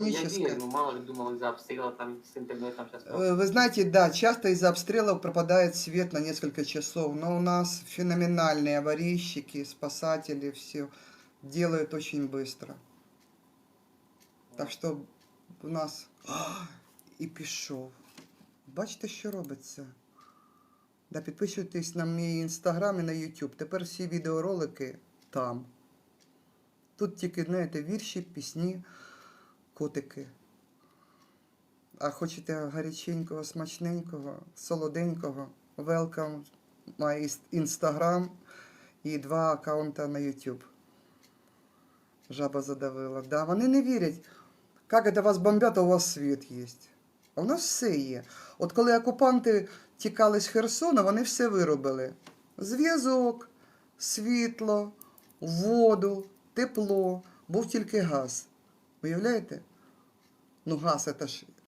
Я Техническое. верю, ну мало ли думал из-за обстрела там с интернетом сейчас. Э, Вы знаете, да, часто из-за обстрелов пропадает свет на несколько часов, но у нас феноменальные аварийщики, спасатели, все делают очень быстро. Так що у нас А, і пішов. Бачите, що робиться? Да, підписуйтесь на мій інстаграм і на YouTube. Тепер всі відеоролики там. Тут тільки, знаєте, вірші, пісні, котики. А хочете гаряченького, смачненького, солоденького? Welcome my Instagram і два аккаунта на YouTube. Жаба задавила. Да, вони не вірять. Як це вас бомбять, а у вас світ є. А у нас все є. От коли окупанти тікали з Херсона, вони все виробили. Зв'язок, світло, воду, тепло. Був тільки газ. Уявляєте? Ну, газ це ж